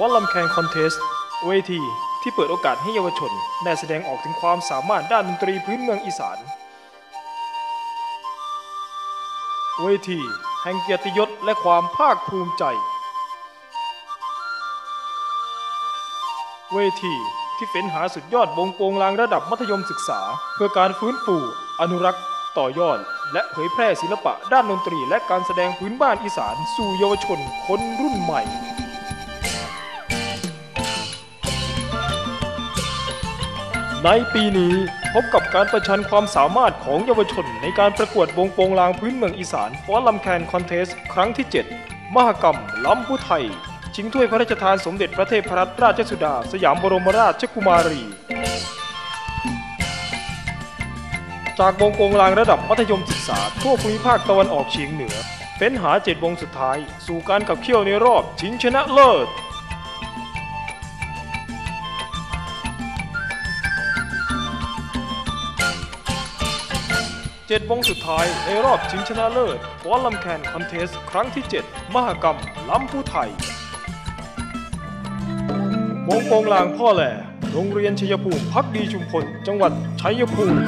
วอลลัมแคนคอนเทสเวทีที่เปิดโอกาสให้เยาวชนได้แสดงออกถึงความสามารถด้านดนตรีพื้นเมืองอีสาน เวทีแห่งเกียรติยศและความภาคภูมิใจ เวทีที่เฟ้นหาสุดยอดวงโปงลางระดับมัธยมศึกษา เพื่อการฟื้นฟูอนุรักษ์ ต่อยอด และเผยแพร่ศิลปะด้านดนตรี และการแสดงพื้นบ้านอีสาน สู่เยาวชนคนรุ่นใหม่ ในปีนี้พบกับการประชันความสามารถของเยาวชนในการประกวดวงโปงลางพื้นเมืองอีสานฟอลัมแคนคอนเทส ครั้งที่ 7 มหกรรมล้ำผู้ไทย ชิงถ้วยพระราชทานสมเด็จพระเทพรัตนราชสุดา สยามบรมราชกุมารี จากวงโปงลางระดับมัธยมศึกษา ทั่วภูมิภาคตะวันออกเฉียงเหนือ เฟ้นหาเจ็ดวงสุดท้าย สู่การขับเคี่ยวในรอบชิงชนะเลิศ เจ็ดวงสุดท้ายในรอบชิงชนะเลิศวอลลัมแคนคอนเทสครั้งที่ 7 มหกรรมล้ำผู้ไทยวงโปงลางพ่อแหล่โรงเรียนชัยภูมิพักดีชุมพล จังหวัดชัยภูมิ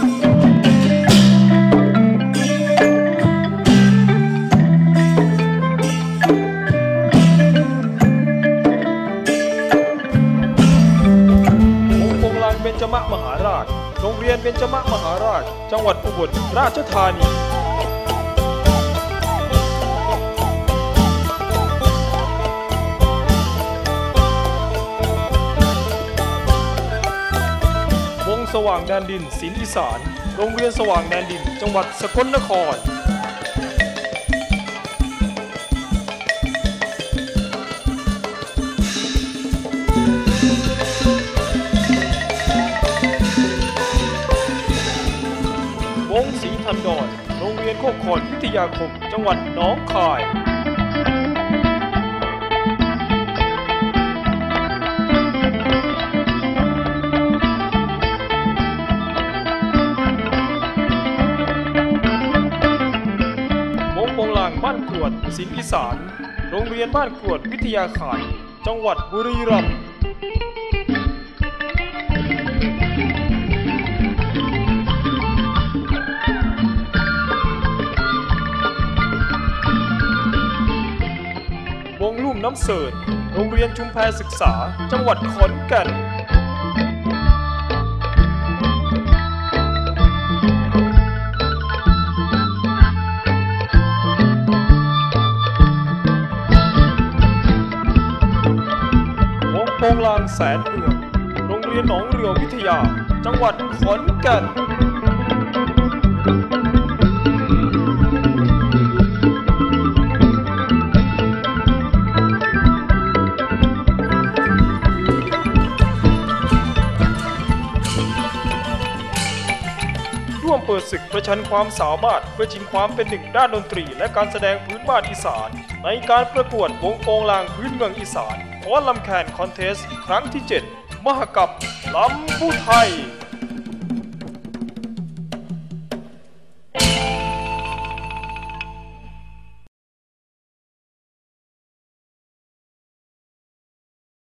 วงโปงลางเบญจมะมหาราช โรงเรียนเบญจมมหาราช จังหวัดอุบลราชธานีวงสว่างแดนดินศิลป์อีสาน โรงเรียนสว่างแดนดิน จังหวัดสกลนคร รีทันดอนโรงเรียนโคกคอนวิทยาคม จังหวัดหนองคายวงโปงลางบ้านกรวดศิลป์อีสาน โรงเรียนบ้านกรวดวิทยาข่ายจังหวัดบุรีรัมย์ น้ำเสร์ชโรงเรียนชุมแพศึกษา จังหวัดขอนแก่นวงโปงลางแสนเมืองโรงเรียนหนองเรือวิทยา จังหวัดขอนแก่น ปิดศึกประชันความสามารถเพื่อชิงความเป็นหนึ่งด้านดนตรี และการแสดงพื้นบ้านอีสาน ในการประกวดวงโปงลางพื้นเมืองอีสานวอลลัมแคนคอนเทส ครั้งที่ 7 มหกรรมล้ำผู้ไทย